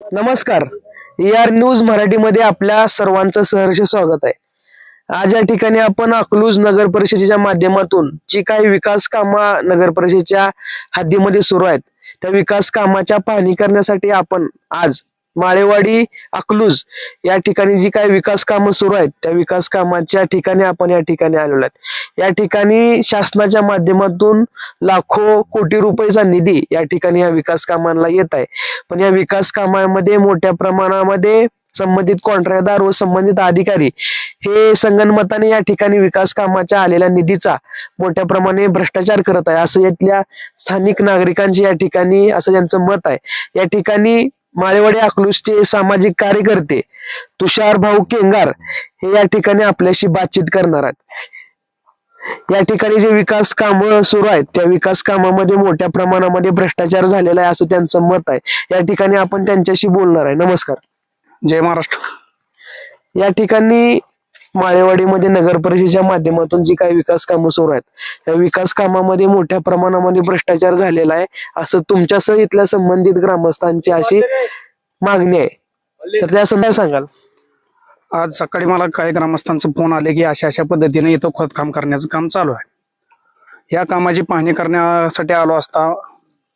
नमस्कार. R news मराठीमध्ये आपल्या सर्वांचं सहर्ष स्वागत आहे. आज या ठिकाणी आपण अकलूज नगर परिषदेच्या माध्यमातून जी काही विकास कामा नगर परिषदेच्या हद्दीमध्ये सुरू आहेत त्या विकास कामाच्या पाहणी करण्यासाठी आपण आज माळेवाडी अकलूज या ठिकाणी जी काही विकास कामं सुरू आहेत त्या विकास कामाच्या ठिकाणी आपण या ठिकाणी आलेलो आहेत. या ठिकाणी शासनाच्या माध्यमातून लाखो कोटी रुपयेचा निधी या ठिकाणी या विकास कामांना येत आहे. पण या विकास कामामध्ये मोठ्या प्रमाणामध्ये संबंधित कॉन्ट्रॅक्टदार व संबंधित अधिकारी हे संगणमताने या ठिकाणी विकास कामाच्या आलेल्या निधीचा मोठ्या प्रमाणे भ्रष्टाचार करत आहे. असं यातल्या स्थानिक नागरिकांचे या ठिकाणी असं त्यांचं मत आहे. या ठिकाणी माळेवाडी अकलूजचे सामाजिक कार्यकर्ते तुषार भाऊ केंगार हे या ठिकाणी आपल्याशी बातचीत करणार आहेत. या ठिकाणी जे विकास काम सुरू आहेत त्या विकास कामामध्ये मोठ्या प्रमाणामध्ये भ्रष्टाचार झालेला आहे असं त्यांचं मत आहे. या ठिकाणी आपण त्यांच्याशी बोलणार आहे. नमस्कार. जय महाराष्ट्र. या ठिकाणी माळेवाडीमध्ये नगर परिषदेच्या माध्यमातून जी काही विकास कामं सुरू आहेत त्या विकास कामामध्ये मोठ्या प्रमाणामध्ये भ्रष्टाचार झालेला आहे असं तुमच्यासह इथल्या संबंधित ग्रामस्थांची अशी मागणी आहे. तर त्या संदर्भात सांगाल. आज सकाळी मला काही ग्रामस्थांचे फोन आले की अशा अशा पद्धतीने इथं खोदकाम करण्याचं काम चालू आहे. या कामाची पाहणी करण्यासाठी आलो असता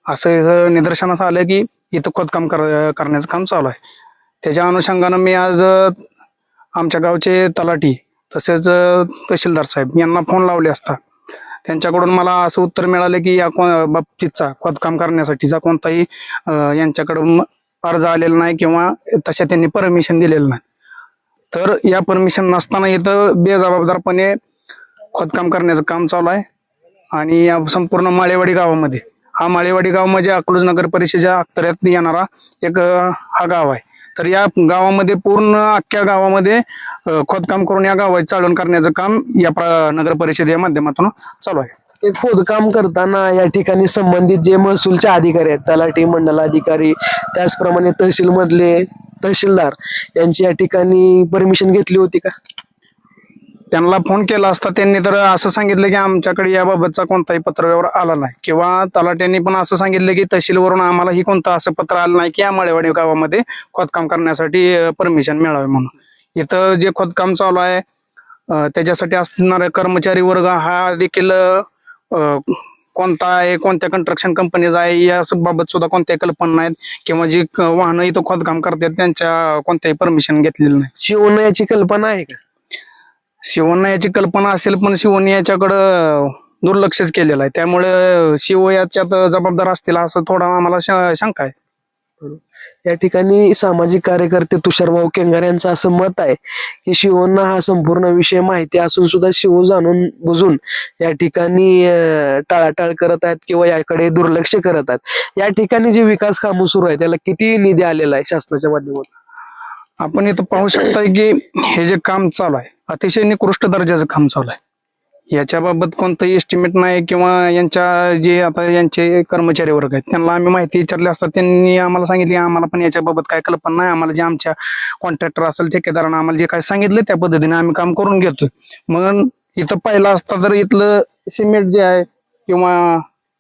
असं निदर्शनास आलं की इथं खोदकाम कर करण्याचं काम चालू आहे. त्याच्या अनुषंगानं मी आज आमच्या गावचे तलाठी तसेच तहसीलदार साहेब यांना फोन लावले असता. त्यांच्याकडून मला असं उत्तर मिळालं की या को बाबतीतचा खोदकाम करण्यासाठीचा कोणताही यांच्याकडून अर्ज आलेला नाही किंवा तशा त्यांनी परमिशन दिलेलं नाही. तर या परमिशन नसताना इथं बेजबाबदारपणे खोदकाम करण्याचं काम चालू आहे. आणि या संपूर्ण माळेवाडी गावामध्ये हा माळेवाडी गाव म्हणजे अकलूज नगर परिषदेच्या अखत्यारीत येणारा एक हा गाव आहे. तर या गावामध्ये पूर्ण अख्ख्या गावामध्ये खोदकाम करून या गावात चालवण करण्याचं काम या नगर परिषदेच्या माध्यमातून चालू आहे. ते खोदकाम करताना या ठिकाणी संबंधित जे महसूलचे अधिकारी आहेत तलाठी मंडल अधिकारी त्याचप्रमाणे तहसील मधले तहसीलदार यांची या ठिकाणी परमिशन घेतली होती का? त्यांना फोन केला असता त्यांनी तर असं सांगितलं की आमच्याकडे याबाबतचा कोणताही पत्रव्यवहार आला नाही. किंवा तलाट्यांनी पण असं सांगितलं की तहसीलवरून आम्हालाही कोणतं असं पत्र आलं नाही की या मळेवाडी गावामध्ये खोदकाम करण्यासाठी परमिशन मिळावे म्हणून. इथं जे खोदकाम चालू आहे त्याच्यासाठी असणारा कर्मचारी वर्ग हा देखील कोणता आहे कोणत्या कंस्ट्रक्शन कंपनीचा आहे या बाबत सुद्धा कोणत्याही कल्पना नाहीत किंवा जी वाहनं इथं खोदकाम करतात त्यांच्या कोणत्याही परमिशन घेतलेलं नाही. शिवण याची कल्पना आहे का? शिवण्णा याची कल्पना असेल पण शिवण याच्याकडं दुर्लक्षच केलेलं आहे. त्यामुळे शिव याच्यात जबाबदार असतील असं थोडा आम्हाला श- शंका आहे. या ठिकाणी सामाजिक कार्यकर्ते तुषारभाऊ केंगार यांचं असं मत आहे की शिवणना हा संपूर्ण विषय माहिती असून सुद्धा शिव जाणून बुजून या ठिकाणी अं, टाळाटाळ करत आहेत किंवा याकडे दुर्लक्ष करत आहेत. या ठिकाणी जे विकास कामं सुरू आहे त्याला किती निधी आलेला आहे शासनाच्या माध्यमातून? आपण इथं पाहू शकताय की हे जे काम चालू आहे अतिशय निकृष्ट दर्जाचं काम चालू आहे. याच्याबाबत कोणतंही एस्टिमेट नाही किंवा यांच्या जे आता यांचे कर्मचारी वर्ग आहेत त्यांना आम्ही माहिती विचारली असता त्यांनी आम्हाला सांगितली आम्हाला पण याच्याबाबत काय कल्पना नाही. आम्हाला जे आमच्या कॉन्ट्रॅक्टर असेल ठेकेदारांना आम्हाला जे काय सांगितलं त्या पद्धतीने आम्ही काम करून घेतोय. मग इथं पाहिलं असता तर इथलं सिमेंट जे आहे किंवा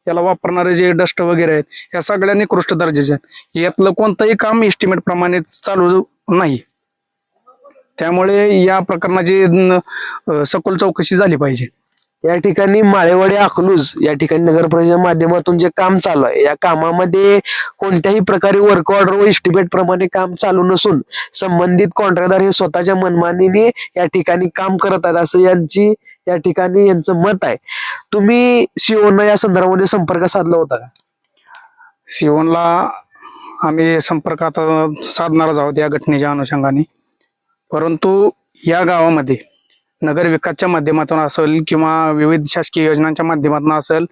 याला वापरणारे जे डस्ट वगैरे आहेत या सगळ्या निकृष्ट दर्जाचे आहेत. यातलं कोणतंही काम एस्टिमेट प्रमाणे चालू नाही. त्यामुळे या प्रकरणाची न- सखोल चौकशी झाली पाहिजे. या ठिकाणी माळेवाडी अकलूज या ठिकाणी नगर परिषदेच्या माध्यमातून जे काम चालू आहे या कामामध्ये कोणत्याही प्रकारे वर्क ऑर्डर व इस्टिमेट प्रमाणे काम चालू नसून संबंधित कॉन्ट्रॅक्टर हे स्वतःच्या मनमानीने या ठिकाणी काम करत आहेत असं यांची या ठिकाणी यांचं मत आहे. तुम्ही शिवनं या संदर्भामध्ये संपर्क साधला होता का? सिओनला आम्ही संपर्क आता साधणारच आहोत या घटनेच्या अनुषंगाने. परंतु या गावामध्ये नगर विकासच्या माध्यमातून असेल किंवा विविध शासकीय योजनांच्या माध्यमातून असेल